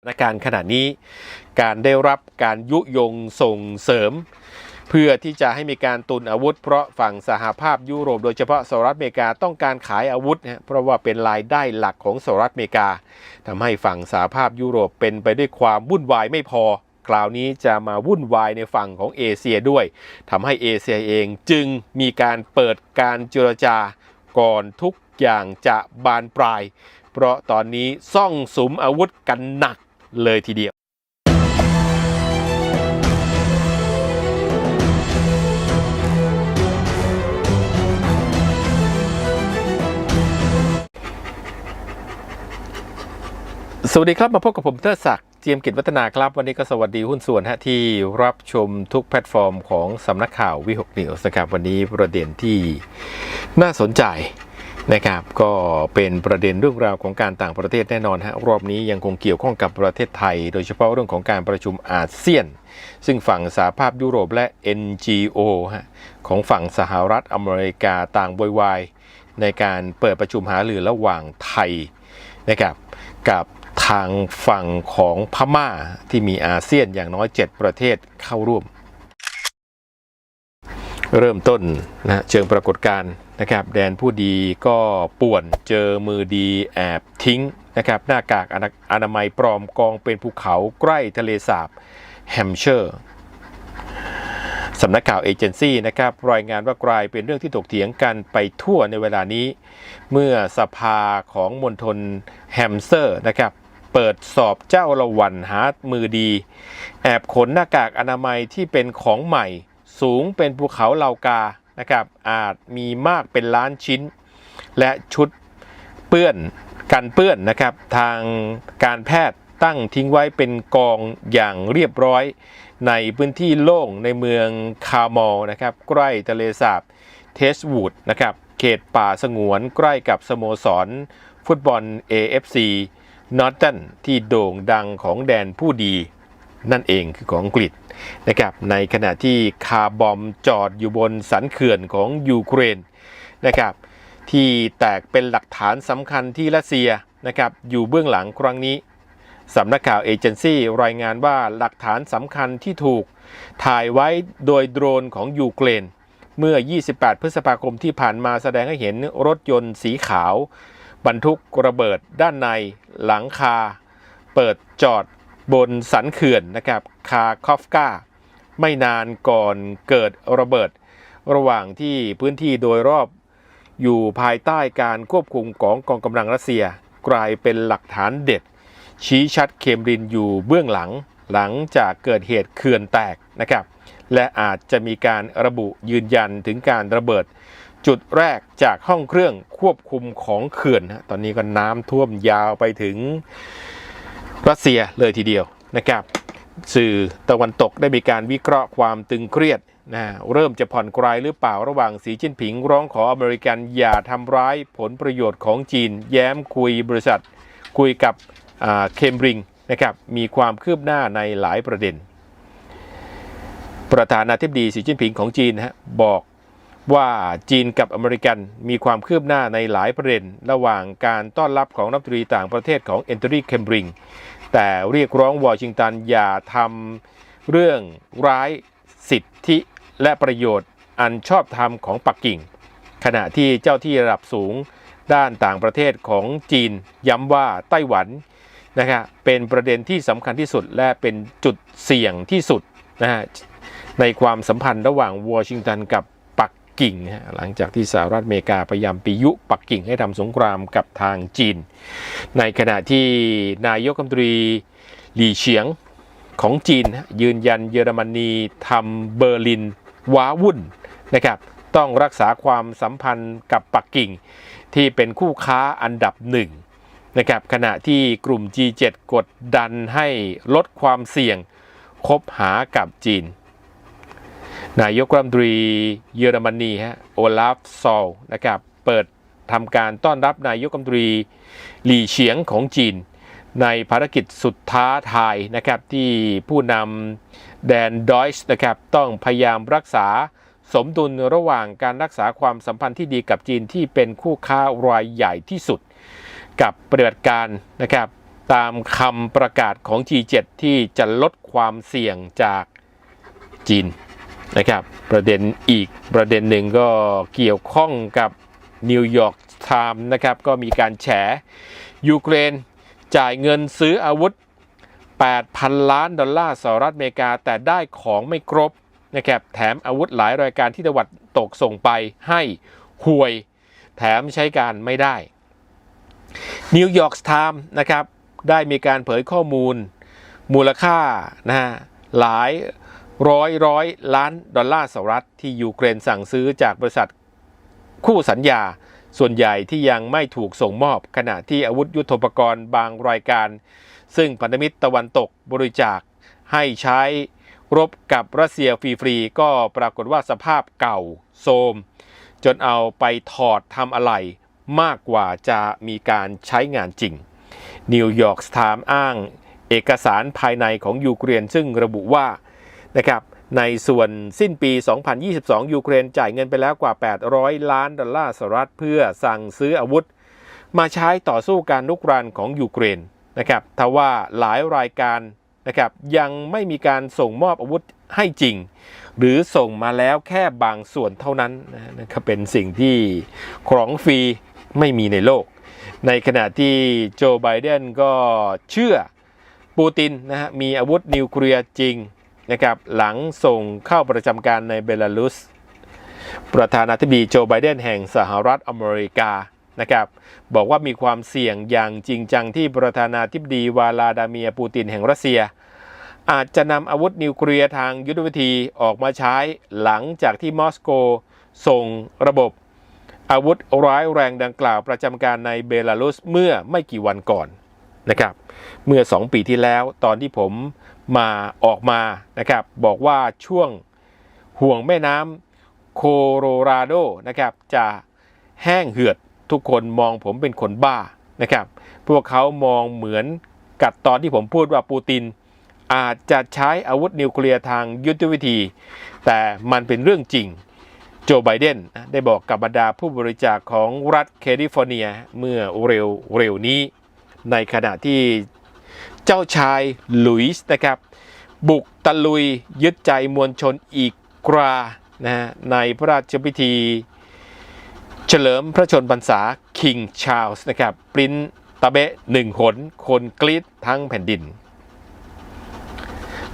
สถานการณ์ขณะนี้การได้รับการยุยงส่งเสริม เพื่อที่จะให้มีการตุนอาวุธ เพราะฝั่งสหภาพยุโรป โดยเฉพาะสหรัฐอเมริกาต้องการขายอาวุธนะเพราะว่าเป็นรายได้หลักของสหรัฐอเมริกาทำให้ฝั่งสหภาพยุโรปเป็นไปด้วยความวุ่นวายไม่พอ คราวนี้จะมาวุ่นวายในฝั่งของเอเชียด้วยทำให้เอเชียเองจึงมีการเปิดการเจรจาก่อนทุกอย่างจะบานปลาย เพราะตอนนี้ซ่องสุมอาวุธกันหนัก เลยทีเดียวสวัสดีครับ มาพบกับผมเทอศักดิ์เจียมกิจวัฒนาครับ วันนี้ก็สวัสดีหุ้นส่วนฮะที่รับชมทุกแพลตฟอร์มของสำนักข่าววิหกนิวส์นะครับ วันนี้ประเด็นที่น่าสนใจ นะครับก็เป็นประเด็นเรื่องราวของการต่างประเทศแน่นอนฮะรอบนี้ยังคงเกี่ยวข้องกับประเทศไทย โดยเฉพาะเรื่องของการประชุมอาเซียน ซึ่งฝั่งสหภาพยุโรปและ NGO ฮะของฝั่งสหรัฐอเมริกาต่างบวยวายในการเปิดประชุมหารือระหว่างไทยนะครับกับทางฝั่งของพม่าที่มีอาเซียนอย่างน้อย 7 ประเทศเข้าร่วม เริ่มต้นนะเชิงปรากฏการณ์ นะครับแดนผู้ดีก็ป่วนเจอมือดีแอบทิ้งนะครับหน้ากากอนาอนามัยปลอมกองเป็นภูเขาใกล้ทะเลสาบแฮมเชอร์สำนักข่าวเอเจนซี่นะครับรายงานว่ากลายเป็นเรื่องที่ถกเถียงกันไปทั่วในเวลานี้ เมื่อสภาของมณฑลแฮมเซอร์นะครับเปิดสอบเจ้าละวันหามือดี แอบขนหน้ากากอนามัยที่เป็นของใหม่ สูงเป็นภูเขาเลากา นะครับอาจมีมากเป็นล้านชิ้น และชุดเปื้อนกันเปื้อนนะครับ ทางการแพทย์ตั้งทิ้งไว้เป็นกองอย่างเรียบร้อย ในพื้นที่โล่งในเมืองคาร์มอลนะครับใกล้ทะเลสาบเทสวูดนะครับเขตป่าสงวนใกล้กับสโมสร ฟุตบอล AFC นอตตันที่โด่งดังของแดนผู้ดี นั่นเองคือของอังกฤษนะครับในขณะที่คาร์บอมจอดอยู่บนสันเขื่อนของยูเครนนะครับที่แตกเป็นหลักฐานสำคัญที่รัสเซียนะครับอยู่เบื้องหลังครั้งนี้สำนักข่าวเอเจนซี่รายงานว่าหลักฐานสำคัญที่ถูกถ่ายไว้โดยโดรนของยูเครนเมื่อ 28 พฤษภาคมที่ผ่านมาแสดงให้เห็นรถยนต์สีขาว บรรทุกระเบิดด้านในหลังคา เปิดจอด บนสันเขื่อนนะครับคาคอฟกาไม่นานก่อนเกิดระเบิด ระหว่างที่พื้นที่โดยรอบอยู่ภายใต้การควบคุมของกองกำลังรัสเซีย กลายเป็นหลักฐานเด็ด ชี้ชัดเคมรินอยู่เบื้องหลัง หลังจากเกิดเหตุเขื่อนแตกนะครับ และอาจจะมีการระบุยืนยันถึงการระเบิด จุดแรกจากห้องเครื่องควบคุมของเขื่อน ตอนนี้ก็น้ำท่วมยาวไปถึง รัสเซียเลยทีเดียวนะครับ สื่อตะวันตกได้มีการวิเคราะห์ความตึงเครียดนะเริ่มจะผ่อนคลายหรือเปล่าระหว่างสีจิ้นผิงร้องขออเมริกันอย่าทำร้ายผลประโยชน์ของจีน แย้มคุยบริษัท คุยกับเคมบริงนะครับมีความคืบหน้าในหลายประเด็น ประธานาธิบดีสีจิ้นผิงของจีนนะฮะบอก ว่าจีนกับอเมริกันมีความคืบหน้าในหลายประเด็น ระหว่างการต้อนรับของนักตรีต่างประเทศของเอนเทอรี่เคมบริงแต่เรียกร้องวอชิงตันอย่าทำเรื่องร้ายสิทธิและประโยชน์อันชอบธรรมของปักกิ่ง ขณะที่เจ้าที่ระดับสูงด้านต่างประเทศของจีนย้ำว่าไต้หวันนะครับเป็นประเด็นที่สำคัญที่สุดและเป็นจุดเสี่ยงที่สุดนะฮะในความสัมพันธ์ระหว่างวอชิงตันกับ กิ่งหลังจากที่สหรัฐอเมริกาพยายามปียุปักกิ่งให้ทำสงครามกับทางจีน ในขณะที่นายกรัฐมนตรีหลี่เฉียงของจีนยืนยันเยอรมนีทำเบอร์ลินว้าวุ่นนะครับต้องรักษาความสัมพันธ์กับปักกิ่ง ที่เป็นคู่ค้าอันดับหนึ่งนะครับขณะที่กลุ่ม G7 กดดันให้ลดความเสี่ยงคบหากับจีน นายกรัฐมนตรีเยอรมนีฮะโอลาฟซอลนะครับเปิดทำการต้อนรับนายกรัฐมนตรีหลี่เฉียงของจีน ในภารกิจสุดท้าทายนะครับที่ผู้นำแดนดอยส์นะครับต้องพยายามรักษาสมดุลระหว่างการรักษาความสัมพันธ์ที่ดีกับจีนที่เป็นคู่ค้ารายใหญ่ที่สุด กับปฏิบัติการนะครับตามคำประกาศของ G7 ที่จะลดความเสี่ยงจากจีน นะครับประเด็นอีกประเด็นหนึ่งก็เกี่ยวข้องกับนิวยอร์กไทม์นะครับก็มีการแฉยูเครนจ่ายเงินซื้ออาวุธ 8,000 ล้านดอลลาร์สหรัฐอเมริกา แต่ได้ของไม่ครบนะครับแถมอาวุธหลายรายการที่ตะวันตกส่งไปให้ห่วย แถมใช้การไม่ได้นิวยอร์กไทม์นะครับได้มีการเผยข้อมูลมูลค่านะฮะหลาย ร้อยร้อยล้านดอลลาร์สหรัฐที่ยูเครนสั่งซื้อจากบริษัทคู่สัญญา ส่วนใหญ่ที่ยังไม่ถูกส่งมอบ ขณะที่อาวุธยุโทโธปกรณ์บางรายการ ซึ่งพันธมิตรตะวันตกบริจาคให้ใช้รบกับรัสเซียฟรีๆก็ปรากฏว่าสภาพเก่าโทรมจนเอาไปถอดทำอะไรมากกว่าจะมีการใช้งานจริง นิวยอร์กไทม์อ้างเอกสารภายในของยูเครนซึ่งระบุว่า นะครับในส่วนสิ้นปี 2022 ยูเครนจ่ายเงินไปแล้วกว่า 800 ล้านดอลลาร์สหรัฐเพื่อสั่งซื้ออาวุธ มาใช้ต่อสู้การลุกรานของยูเครนนะครับทว่าหลายรายการนะครับยังไม่มีการส่งมอบอาวุธให้จริง หรือส่งมาแล้วแค่บางส่วนเท่านั้นนะครับเป็นสิ่งที่ของฟรีไม่มีในโลก ในขณะที่โจไบเดนก็เชื่อปูตินนะฮะมีอาวุธนิวเคลียร์จริง นะครับหลังส่งเข้าประจำการในเบลารุส ประธานาธิบดีโจไบเดนแห่งสหรัฐอเมริกานะครับบอกว่ามีความเสี่ยงอย่างจริงจังที่ประธานาธิบดีวาลาดาเมียปูตินแห่งรัสเซีย อาจจะนำอาวุธนิวเคลียร์ทางยุทธวิธีออกมาใช้หลังจากที่มอสโก ส่งระบบ อาวุธร้ายแรงดังกล่าวประจำการในเบลารุสเมื่อไม่กี่วันก่อน นะครับ เมื่อ 2 ปีที่แล้วตอนที่ผมมาออกมานะครับ บอกว่าช่วงห่วงแม่น้ำโคโรราโดนะครับ จะแห้งเหือดทุกคนมองผมเป็นคนบ้านะครับ พวกเขามองเหมือนกับตอนที่ผมพูดว่าปูติน อาจจะใช้อาวุธนิวเคลียร์ทางยุทธวิธี แต่มันเป็นเรื่องจริงโจไบเดนได้บอกกับบรรดาผู้บริจาคของรัฐแคลิฟอร์เนียเมื่อเร็วเร็วนี้ ในขณะที่เจ้าชายหลุยส์นะครับ บุกตะลุยยึดใจมวลชนอีกกรานะฮะในพระราชพิธี เฉลิมพระชนพรรษาคิงชา r ลส์นะครับ ปริ้นตะเบะหนึ่งหน คนกรีดทั้งแผ่นดิน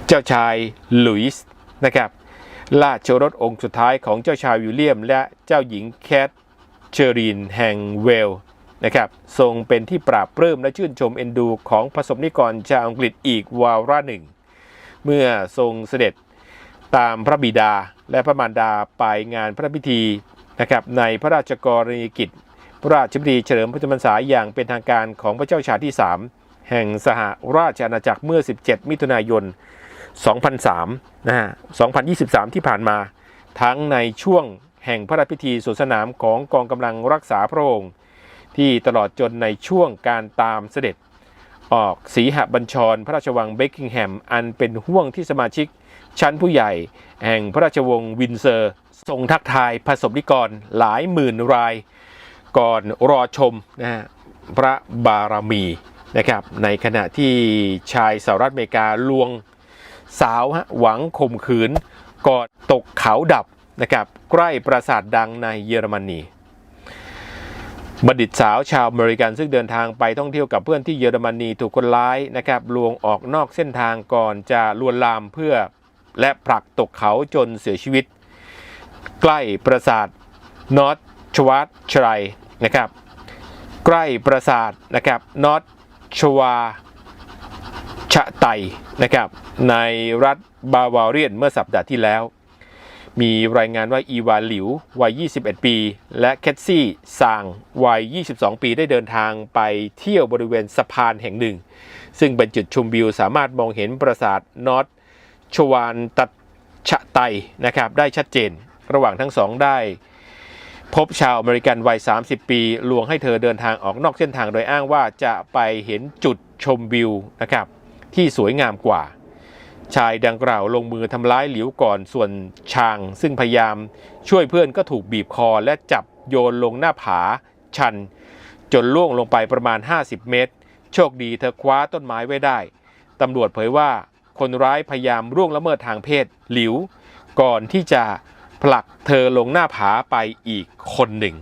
เจ้าชายหลุยส์นะครับราชรสองค์สุดท้ายของเจ้าชายวิลเลียม และเจ้าหญิงแคทเชอรีนแห่งเวล นะครับทรงเป็นที่ปราบปลื้มและชื่นชมเอ็นดูของประสบนิกรชาวอังกฤษอีกวาระหนึ่ง เมื่อทรงเสด็จตามพระบิดาและพระมารดาไปงานพระพิธีนะครับในพระราชกรณียกิจ พระราชพิธีเฉลิมพระชนมพรรษาอย่างเป็นทางการของพระเจ้าชาติที่ 3 แห่งสหราชอาณาจักรเมื่อ 17 มิถุนายน 2003นะฮะ2023 ที่ผ่านมาทั้งในช่วงแห่งพระราชพิธีสวนสนามของกองกำลังรักษาพระองค์ ที่ตลอดจนในช่วงการตามเสด็จ ออกสีหบัญชร พระราชวังเบกกิงแฮม อันเป็นห่วงที่สมาชิกชั้นผู้ใหญ่ แห่งพระราชวงศ์วินเซอร์ ทรงทักทายผสมนิกรหลายหมื่นราย ก่อนรอชมนะฮะพระบารมีนะครับในขณะที่ชายสหรัฐอเมริกาลวงสาวฮะหวังข่มขืนก่อนตกเขาดับนะครับใกล้ปราสาทดังในเยอรมนี บัณฑิตสาวชาวอเมริกันซึ่งเดินทางไปท่องเที่ยวกับเพื่อนที่เยอรมนีถูกคนร้ายนะครับลวงออกนอกเส้นทางก่อนจะลวนลามเพื่อและผลักตกเขาจนเสียชีวิต ใกล้ปราสาทนอตชวัตชัยนะครับ ใกล้ปราสาทนะครับนอตชวาชะไตนะครับในรัฐบาวาเรียนเมื่อสัปดาห์ที่แล้ว มีรายงานว่าอีวาหลิววัย 21 ปี และแคทซี่ซางวัย 22 ปีได้เดินทางไปเที่ยวบริเวณสะพานแห่งหนึ่ง ซึ่งเป็นจุดชมวิวสามารถมองเห็นปราสาทนอตชวานตัดชะไตนะครับได้ชัดเจน ระหว่างทั้งสองได้ พบชาวอเมริกันวัย 30 ปี ลวงให้เธอเดินทางออกนอกเส้นทางโดยอ้างว่าจะไปเห็นจุดชมวิวนะครับที่สวยงามกว่า ชายดังกล่าวลงมือทำร้ายหลิวก่อนส่วนชาง ซึ่งพยายามช่วยเพื่อนก็ถูกบีบคอและจับโยนลงหน้าผาชัน จนล่วงลงไปประมาณ 50 เมตร โชคดีเธอคว้าต้นไม้ไว้ได้ตำรวจเผยว่าคนร้ายพยายามร่วงละเมิดทางเพศหลิว ก่อนที่จะผลักเธอลงหน้าผาไปอีกคนหนึ่ง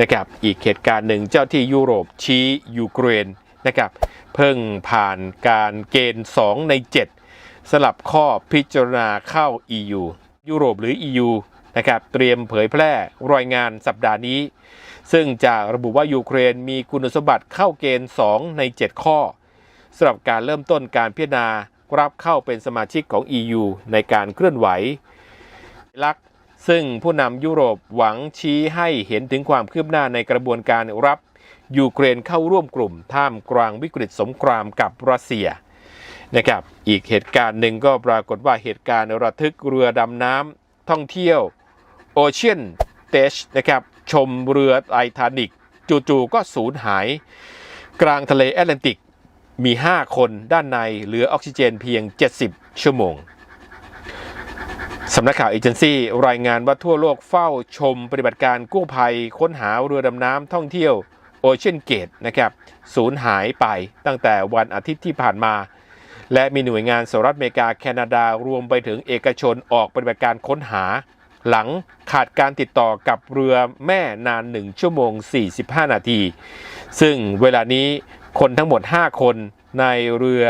นะครับอีกเหตุการณ์หนึ่งเจ้าที่ยุโรปชี้ยูเครนนะครับเพิ่งผ่านการเกณฑ์ 2 ใน 7 สลับข้อพิจารณาเข้า EU ยุโรปหรือ EU นะครับเตรียมเผยแพร่รายงานสัปดาห์นี้ ซึ่งจะระบุว่ายูเครนมีคุณสมบัติเข้าเกณฑ์ 2 ใน 7 ข้อสำหรับการเริ่มต้นการพิจารณารับเข้าเป็นสมาชิกของ EU ในการเคลื่อนไหวลักซึ่งผู้นำยุโรปหวังชี้ให้เห็นถึงความคืบหน้าในกระบวนการรับยูเครนเข้าร่วมกลุ่มท่ามกลางวิกฤตสงครามกับรัสเซีย นะครับ อีกเหตุการณ์หนึ่งก็ปรากฏว่าเหตุการณ์ระทึกเรือดำน้ำท่องเที่ยวโอเชียนเตชนะครับ ชมเรือไททานิกจู่ๆก็สูญหาย กลางทะเลแอตแลนติกมี 5 คนด้านในเหลือออกซิเจนเพียง 70 ชั่วโมงสำนักข่าวเอเจนซี่รายงานว่าทั่วโลกเฝ้าชมปฏิบัติการกู้ภัยค้นหาเรือดำน้ำท่องเที่ยวโอเชียนเกตนะครับสูญหายไปตั้งแต่วันอาทิตย์ที่ผ่านมา และมีหน่วยงานสหรัฐอเมริกาแคนาดารวมไปถึงเอกชนออกปฏิบัติการค้นหา หลังขาดการติดต่อกับเรือแม่นาน 1 ชั่วโมง 45 นาที ซึ่งเวลานี้คนทั้งหมด 5 คนในเรือ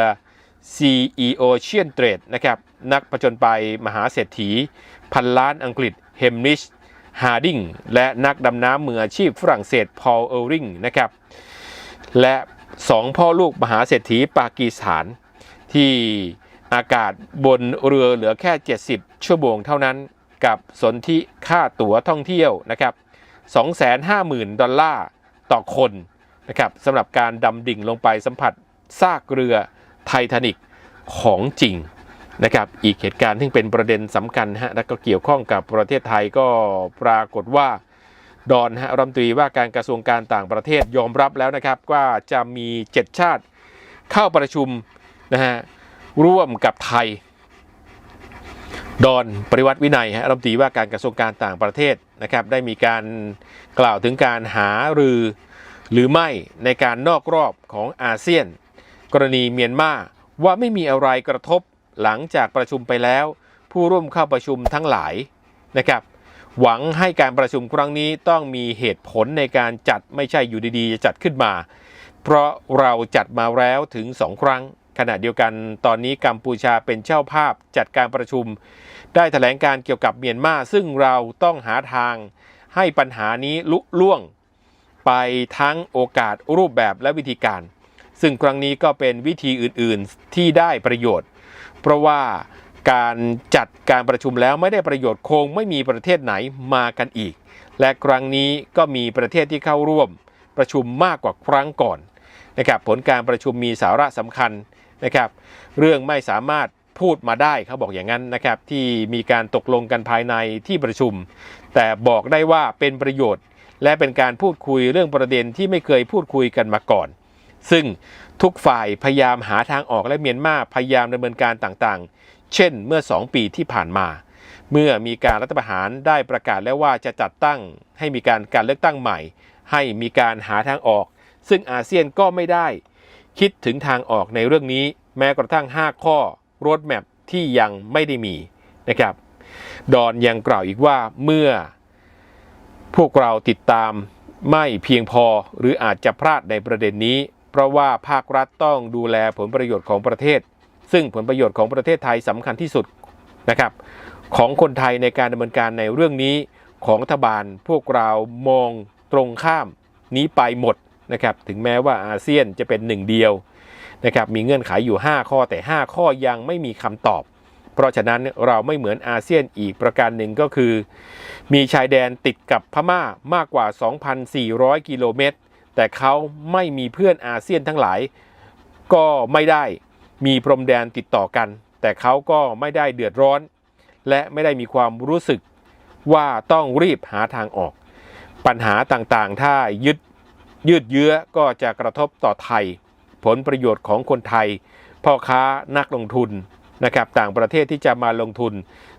CEO c e a n Trade นะครับนักผจญไปมหาเศรษฐี พันล้านอังกฤษเฮมนิชฮาร์ดิงและนักดำน้ำมืออาชีพฝรั่งเศสพอลเออริงนะครับและสองพ่อลูกมหาเศรษฐีปากีสถาน ที่อากาศบนเรือเหลือแค่ 70 ชั่วโมงเท่านั้น กับสนธิค่าตั๋วท่องเที่ยวนะครับ 250,000 ดอลลาร์ต่อคนนะครับสำหรับการดำดิ่งลงไปสัมผัสซากเรือไททานิกของจริงนะครับอีกเหตุการณ์ที่เป็นประเด็นสำคัญฮะและก็เกี่ยวข้องกับประเทศไทยก็ปรากฏว่าดอนฮะรัฐมนตรีว่าการกระทรวงการต่างประเทศยอมรับแล้วนะครับว่าจะมี 7 ชาติเข้าประชุม นะฮะร่วมกับไทย ดอนปริวัติวินัยฮะรัฐมนตรีว่าการกระทรวงการต่างประเทศนะครับได้มีการกล่าวถึงการหารือหรือไม่ในการนอกรอบของอาเซียน กรณีเมียนมาว่าไม่มีอะไรกระทบหลังจากประชุมไปแล้ว ผู้ร่วมเข้าประชุมทั้งหลายนะครับหวังให้การประชุมครั้งนี้ต้องมีเหตุผลในการจัดไม่ใช่อยู่ดีๆจะจัดขึ้นมา เพราะเราจัดมาแล้วถึง2ครั้ง ขณะเดียวกันตอนนี้กัมพูชาเป็นเจ้าภาพจัดการประชุม ได้แถลงการเกี่ยวกับเมียนมาซึ่งเราต้องหาทางให้ปัญหานี้ลุล่วง ไปทั้งโอกาสรูปแบบและวิธีการ ซึ่งครั้งนี้ก็เป็นวิธีอื่นๆที่ได้ประโยชน์ เพราะว่าการจัดการประชุมแล้วไม่ได้ประโยชน์คงไม่มีประเทศไหนมากันอีก และครั้งนี้ก็มีประเทศที่เข้าร่วมประชุมมากกว่าครั้งก่อน นะครับผลการประชุมมีสาระสำคัญนะครับเรื่องไม่สามารถพูดมาได้เขาบอกอย่างนั้นนะครับที่มีการตกลงกันภายในที่ประชุม แต่บอกได้ว่าเป็นประโยชน์ และเป็นการพูดคุยเรื่องประเด็นที่ไม่เคยพูดคุยกันมาก่อน ซึ่งทุกฝ่ายพยายามหาทางออกและเมียนมาพยายามดำเนินการต่างๆ เช่นเมื่อ 2 ปีที่ผ่านมา เมื่อมีการรัฐประหารได้ประกาศแล้วว่าจะจัดตั้งให้มีการการเลือกตั้งใหม่ ให้มีการหาทางออก ซึ่งอาเซียนก็ไม่ได้ คิดถึงทางออกในเรื่องนี้ แม้กระทั่ง 5 ข้อรถแมพที่ยังไม่ได้มีนะครับ ดอนยังกล่าวอีกว่าเมื่อ พวกเราติดตามไม่เพียงพอหรืออาจจะพลาดในประเด็นนี้ เพราะว่าภาครัฐต้องดูแลผลประโยชน์ของประเทศ ซึ่งผลประโยชน์ของประเทศไทยสำคัญที่สุดนะครับ ของคนไทยในการดำเนินการในเรื่องนี้ของรัฐบาลพวกเรามองตรงข้ามนี้ไปหมด นะครับถึงแม้ว่าอาเซียนจะเป็นหนึ่งเดียวนะครับมีเงื่อนไขอยู่ 5 ข้อแต่ 5 ข้อยังไม่มีคำตอบ เพราะฉะนั้นเราไม่เหมือนอาเซียนอีกประการหนึ่งก็คือ มีชายแดนติดกับพม่ามากกว่า 2,400 กิโลเมตร แต่เขาไม่มีเพื่อนอาเซียนทั้งหลาย ก็ไม่ได้มีพรมแดนติดต่อกัน แต่เขาก็ไม่ได้เดือดร้อน และไม่ได้มีความรู้สึกว่าต้องรีบหาทางออก ปัญหาต่างๆ ถ้ายึด ยืดเยื้อก็จะกระทบต่อไทย ผลประโยชน์ของคนไทย พ่อค้านักลงทุนนะครับต่างประเทศที่จะมาลงทุน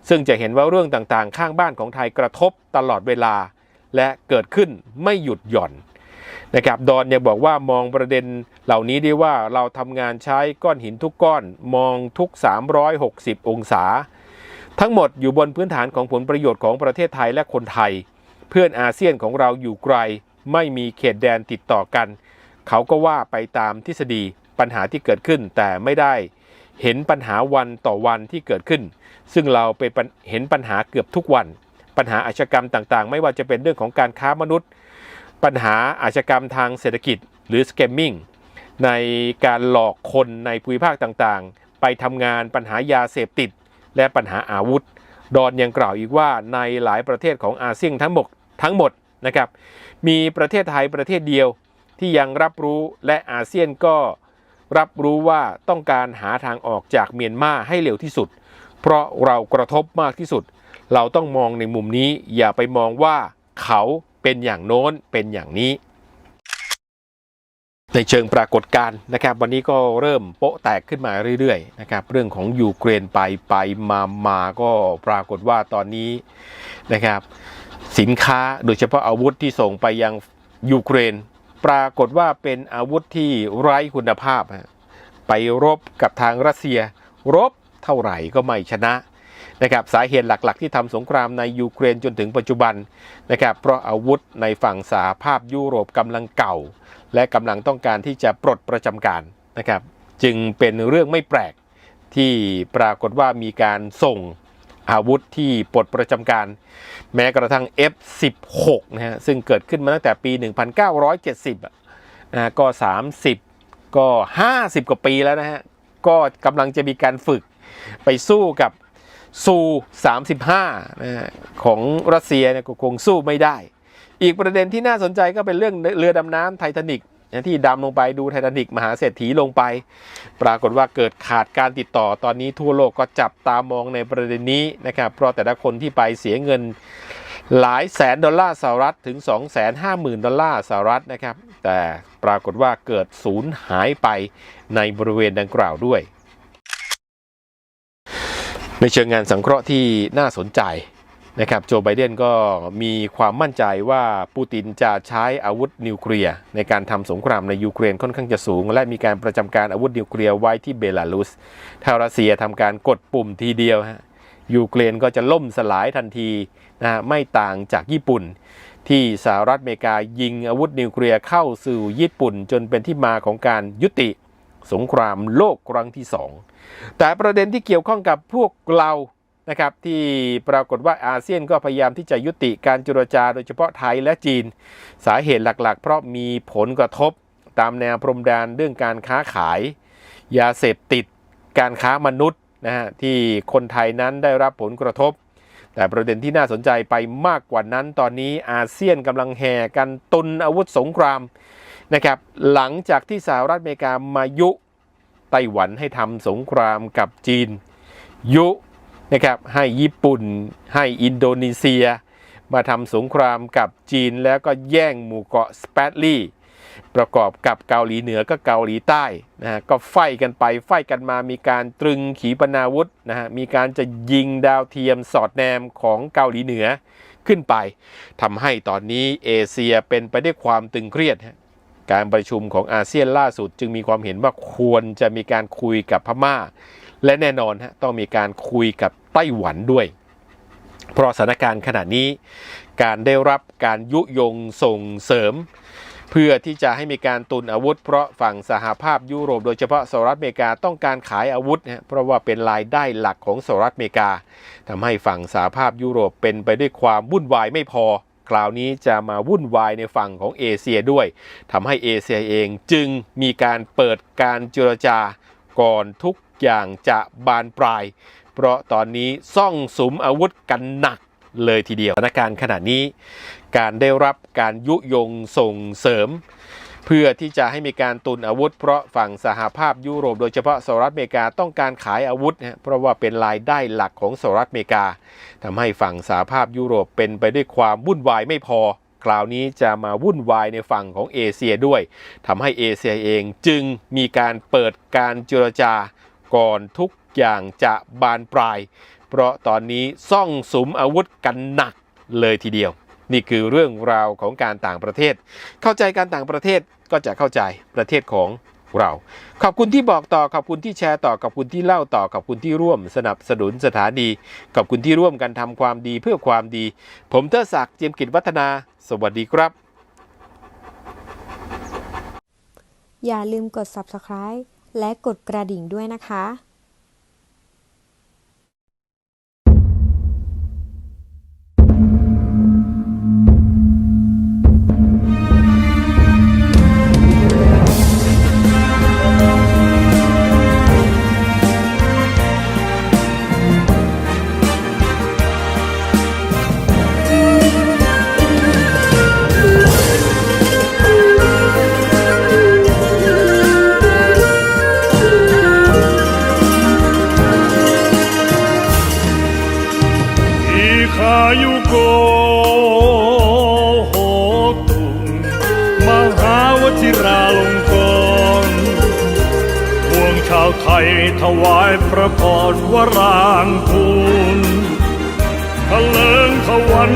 ซึ่งจะเห็นว่าเรื่องต่างๆ ข้างบ้านของไทยกระทบตลอดเวลา และเกิดขึ้นไม่หยุดหย่อนนะครับดอนยังบอกว่ามองประเด็นเหล่านี้ได้ว่าเราทำงานใช้ก้อนหินทุกก้อนมองทุก 360 องศา ทั้งหมดอยู่บนพื้นฐานของผลประโยชน์ของประเทศไทยและคนไทย เพื่อนอาเซียนของเราอยู่ไกล ไม่มีเขตแดนติดต่อกัน เขาก็ว่าไปตามทฤษฎีปัญหาที่เกิดขึ้นแต่ไม่ได้เห็นปัญหาวันต่อวันที่เกิดขึ้น ซึ่งเราเป็นปัญเห็นปัญหาเกือบทุกวัน ปัญหาอาชญากรรมต่างๆ ไม่ว่าจะเป็นเรื่องของการค้ามนุษย์ ปัญหาอาชญากรรมทางเศรษฐกิจหรือสแกมมิ่งในการหลอกคนในภูมิภาคต่างๆ ไปทำงานปัญหายาเสพติด และปัญหาอาวุธ ดอนยังกล่าวอีกว่าในหลายประเทศของอาเซียนทั้งหมดทั้งหมด นะครับมีประเทศไทยประเทศเดียวที่ยังรับรู้และอาเซียนก็รับรู้ว่าต้องการหาทางออกจากเมียนมาให้เร็วที่สุด เพราะเรากระทบมากที่สุด เราต้องมองในมุมนี้อย่าไปมองว่าเขาเป็นอย่างโน้นเป็นอย่างนี้ ในเชิงปรากฏการณ์นะครับ วันนี้ก็เริ่มโป๊ะแตกขึ้นมาเรื่อยๆนะครับเรื่องของยูเครนไปไปมามาก็ปรากฏว่าตอนนี้นะครับ สินค้าโดยเฉพาะอาวุธที่ส่งไปยังยูเครน ปรากฏว่าเป็นอาวุธที่ไร้คุณภาพ ไปรบกับทางรัสเซีย รบเท่าไหร่ก็ไม่ชนะนะครับสาเหตุหลักๆ ที่ทำสงครามในยูเครนจนถึงปัจจุบันนะครับเพราะอาวุธในฝั่งสหภาพยุโรปกำลังเก่า และกำลังต้องการที่จะปลดประจำการนะครับจึงเป็นเรื่องไม่แปลกที่ปรากฏว่ามีการส่ง อาวุธที่ปลดประจำการ แม้กระทั่ง F16 นะฮะซึ่งเกิดขึ้นมาตั้งแต่ปี 1970นะฮะก็ 30 ก็ 50 กว่าปีแล้วนะฮะ ก็กำลังจะมีการฝึกไปสู้กับซู35นะของรัสเซียเนี่ยก็คงสู้ไม่ได้ อีกประเด็นที่น่าสนใจก็เป็นเรื่องเรือดำน้ำไททานิก ที่ดำลงไปดูไททานิกมหาเศรษฐีลงไป ปรากฏว่าเกิดขาดการติดต่อตอนนี้ทั่วโลกก็จับตามองในประเด็นนี้นะครับ เพราะแต่ละคนที่ไปเสียเงินหลายแสนดอลลาร์สหรัฐถึง 2 5 0 0 0 0 ดอลลาร์สหรัฐนะครับ แต่ปรากฏว่าเกิดสูญหายไปในบริเวณดังกล่าวด้วย ในเชิงงานสังเคราะห์ที่น่าสนใจ นะครับโจไบเดนก็มีความมั่นใจว่าปูตินจะใช้อาวุธนิวเคลียร์ในการทำสงครามในยูเครนค่อนข้างจะสูง และมีการประจำการอาวุธนิวเคลียร์ไว้ที่เบลารุสถ้ารัสเซียทำการกดปุ่มทีเดียวฮะยูเครนก็จะล่มสลายทันทีนะฮะไม่ต่างจากญี่ปุ่น ที่สหรัฐอเมริกายิงอาวุธนิวเคลียร์เข้าสู่ญี่ปุ่น จนเป็นที่มาของการยุติสงครามโลกครั้งที่สองแต่ประเด็นที่เกี่ยวข้องกับพวกเรา นะครับที่ปรากฏว่าอาเซียนก็พยายามที่จะยุติการจุรจาโดยเฉพาะไทยและจีน สาเหตุหลักๆ เพราะมีผลกระทบตามแนวพรมแดนเรื่องการค้าขาย ยาเสพติด การค้ามนุษย์นะฮะที่คนไทยนั้นได้รับผลกระทบ แต่ประเด็นที่น่าสนใจไปมากกว่านั้น ตอนนี้อาเซียนกำลังแห่กันตุนอาวุธสงครามนะครับหลังจากที่สหรัฐอเมริกามายุไต้หวันให้ทำสงครามกับจีน ยุ นะครับให้ญี่ปุ่น ให้อินโดนีเซีย มาทำสงครามกับจีนแล้วก็แย่งหมู่เกาะสเปตลี่ประกอบกับเกาหลีเหนือก็เกาหลีใต้นะฮะก็ไฟกันไปไฟกันมามีการตรึงขีปนาวุธนะฮะมีการจะยิงดาวเทียมสอดแนมของเกาหลีเหนือขึ้นไปทำให้ตอนนี้เอเชียเป็นไปได้วยความตึงเครียดฮะ การประชุมของอาเซียนล่าสุดจึงมีความเห็นว่าควรจะมีการคุยกับพม่า และแน่นอนฮะต้องมีการคุยกับไต้หวันด้วย เพราะสถานการณ์ขณะนี้การได้รับการยุยงส่งเสริม เพื่อที่จะให้มีการตุนอาวุธ เพราะฝั่งสหภาพยุโรป โดยเฉพาะสหรัฐอเมริกาต้องการขายอาวุธนะเพราะว่าเป็นรายได้หลักของสหรัฐอเมริกาทำให้ฝั่งสหภาพยุโรปเป็นไปด้วยความวุ่นวายไม่พอ คราวนี้จะมาวุ่นวายในฝั่งของเอเชียด้วยทำให้เอเชียเองจึงมีการเปิดการเจรจาก่อนทุกอย่างจะบานปลาย เพราะตอนนี้ซ่องสุมอาวุธกันหนักเลยทีเดียวสถานการณ์ขณะนี้ การได้รับการยุยงส่งเสริม เพื่อที่จะให้มีการตุนอาวุธ เพราะฝั่งสหภาพยุโรปโดยเฉพาะสหรัฐอเมริกาต้องการขายอาวุธนะเพราะว่าเป็นรายได้หลักของสหรัฐอเมริกาทำให้ฝั่งสหภาพยุโรปเป็นไปด้วยความวุ่นวายไม่พอคราวนี้จะมาวุ่นวายในฝั่งของเอเชียด้วยทำให้เอเชียเองจึงมีการเปิดการเจรจาก่อนทุกอย่างจะบานปลาย เพราะตอนนี้ซ่องสุมอาวุธกันหนักเลยทีเดียว นี่คือเรื่องราวของการต่างประเทศ เข้าใจการต่างประเทศก็จะเข้าใจประเทศของเรา ขอบคุณที่บอกต่อ ขอบคุณที่แชร์ต่อ ขอบคุณที่เล่าต่อ ขอบคุณที่ร่วมสนับสนุนสถานี ขอบคุณที่ร่วมกันทำความดีเพื่อความดี ผมเทอศักดิ์เจียมกิจวัฒนา สวัสดีครับ อย่าลืมกด subscribe และกดกระดิ่งด้วยนะคะ ชาวไทยถวายพระพรวรางคูณทะเลิงทวัน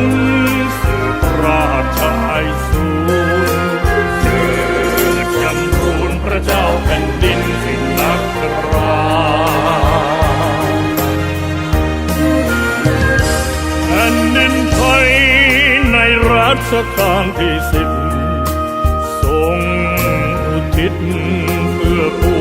สืบราชายสูรเจิดจำรูนพระเจ้าแผ่นดินสิงนักราแผ่นดินไทยในรัชกาลที่สิบทรงอุทิศเพื่อปวงประชา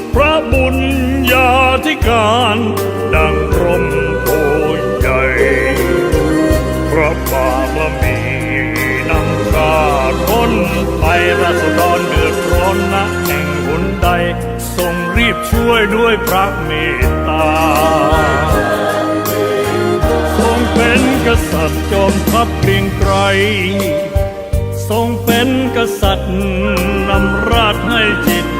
พระบุญญาธิการดังรมโพใหญ่พระบารมีนำข้าร้นไปราษฎรเดือดร้อนนะแห่งหนใดทรงรีบช่วยด้วยพระเมตตา ทรงเป็นกษัตริย์จอมทัพเกรียงไกรทรงเป็นกษัตริย์นำราชให้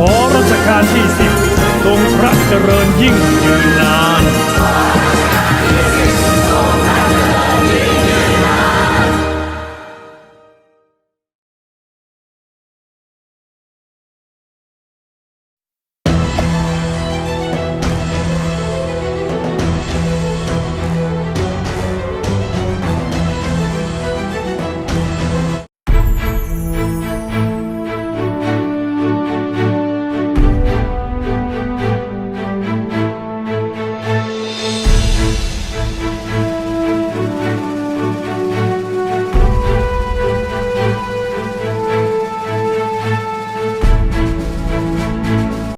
ขอรัชกาลที่สิบทรงพระเจริญยิ่งยืนนาน